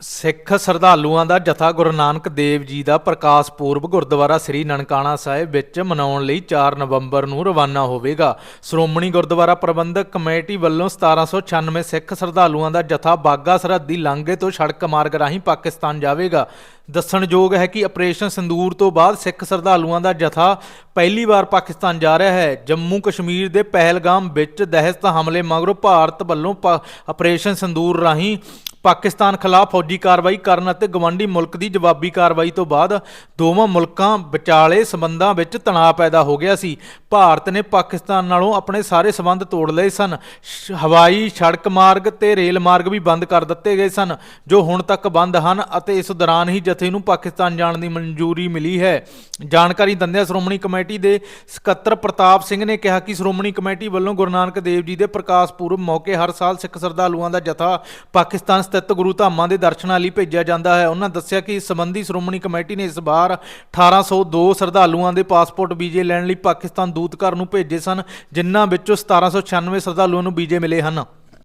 ਸਿੱਖ ਸ਼ਰਧਾਲੂਆਂ ਦਾ ਜਥਾ ਗੁਰੂ ਨਾਨਕ ਦੇਵ ਜੀ ਦਾ ਪ੍ਰਕਾਸ਼ ਪੁਰਬ ਗੁਰਦੁਆਰਾ ਸ੍ਰੀ ਨਨਕਾਣਾ ਸਾਹਿਬ ਵਿੱਚ ਮਨਾਉਣ ਲਈ 4 ਨਵੰਬਰ ਨੂੰ ਰਵਾਨਾ ਹੋਵੇਗਾ। ਸ਼੍ਰੋਮਣੀ ਗੁਰਦੁਆਰਾ ਪ੍ਰਬੰਧਕ ਕਮੇਟੀ ਵੱਲੋਂ 1796 ਸਿੱਖ ਸ਼ਰਧਾਲੂਆਂ ਦਾ ਜਥਾ ਬਾਗਾ ਸਰਹੱਦੀ ਲਾਂਘੇ ਤੋਂ ਸੜਕ ਮਾਰਗ ਰਾਹੀਂ ਪਾਕਿਸਤਾਨ ਜਾਵੇਗਾ। ਦੱਸਣਯੋਗ ਹੈ ਕਿ ਆਪਰੇਸ਼ਨ ਸੰਦੂਰ ਤੋਂ ਬਾਅਦ ਸਿੱਖ ਸ਼ਰਧਾਲੂਆਂ ਦਾ ਜਥਾ ਪਹਿਲੀ ਵਾਰ ਪਾਕਿਸਤਾਨ ਜਾ ਰਿਹਾ ਹੈ। ਜੰਮੂ ਕਸ਼ਮੀਰ ਦੇ ਪਹਿਲਗਾਮ ਵਿੱਚ ਦਹਿਸ਼ਤ ਹਮਲੇ ਮਗਰੋਂ ਭਾਰਤ ਵੱਲੋਂ ਪਾ- ਆਪਰੇਸ਼ਨ ਸੰਦੂਰ ਰਾਹੀਂ ਪਾਕਿਸਤਾਨ ਖਿਲਾਫ ਫੌਜੀ ਕਾਰਵਾਈ ਕਰਨ ਅਤੇ ਗਵੰਡੀ ਮੁਲਕ ਦੀ ਜਵਾਬੀ ਕਾਰਵਾਈ ਤੋਂ ਬਾਅਦ ਦੋਵਾਂ ਮੁਲਕਾਂ ਵਿਚਾਲੇ ਸਬੰਧਾਂ ਵਿੱਚ ਤਣਾਅ ਪੈਦਾ ਹੋ ਗਿਆ ਸੀ। ਭਾਰਤ ਨੇ ਪਾਕਿਸਤਾਨ ਨਾਲੋਂ ਆਪਣੇ ਸਾਰੇ ਸਬੰਧ ਤੋੜ ਲਏ ਸਨ। ਸ਼- ਹਵਾਈ ਸੜਕ ਮਾਰਗ ਤੇ ਰੇਲ ਮਾਰਗ ਵੀ ਬੰਦ ਕਰ ਦਿੱਤੇ ਗਏ ਸਨ, ਜੋ ਹੁਣ ਤੱਕ ਬੰਦ ਹਨ ਅਤੇ ਇਸ ਦੌਰਾਨ ਹੀ ਜਥੇ ਨੂੰ ਪਾਕਿਸਤਾਨ ਜਾਣ ਦੀ ਮਨਜ਼ੂਰੀ ਮਿਲੀ ਹੈ। ਜਾਣਕਾਰੀ ਦਿੰਦਿਆਂ ਸ਼੍ਰੋਮਣੀ ਕਮੇਟੀ ਦੇ ਸਕੱਤਰ ਪ੍ਰਤਾਪ ਸਿੰਘ ਨੇ ਕਿਹਾ ਕਿ ਸ਼੍ਰੋਮਣੀ ਕਮੇਟੀ ਵੱਲੋਂ ਗੁਰੂ ਨਾਨਕ ਦੇਵ ਜੀ ਦੇ ਪ੍ਰਕਾਸ਼ ਪੁਰਬ ਮੌਕੇ ਹਰ ਸਾਲ ਸਿੱਖ ਸ਼ਰਧਾਲੂਆਂ ਦਾ ਜਥਾ ਪਾਕਿਸਤਾਨ ਸਥਿਤ ਗੁਰੂ ਧਾਮਾਂ ਦੇ ਦਰਸ਼ਨਾਂ ਲਈ ਭੇਜਿਆ ਜਾਂਦਾ ਹੈ। ਉਹਨਾਂ ਦੱਸਿਆ ਕਿ ਇਸ ਸੰਬੰਧੀ ਸ਼੍ਰੋਮਣੀ ਕਮੇਟੀ ਨੇ ਇਸ ਵਾਰ 1802 ਸ਼ਰਧਾਲੂਆਂ ਦੇ ਪਾਸਪੋਰਟ ਵੀਜ਼ੇ ਲੈਣ ਲਈ ਪਾਕਿਸਤਾਨ ਦੂਤਘਰ ਨੂੰ ਭੇਜੇ ਸਨ, ਜਿਨ੍ਹਾਂ ਵਿੱਚੋਂ 1796 ਸ਼ਰਧਾਲੂਆਂ ਨੂੰ ਵੀਜ਼ੇ ਮਿਲੇ ਹਨ।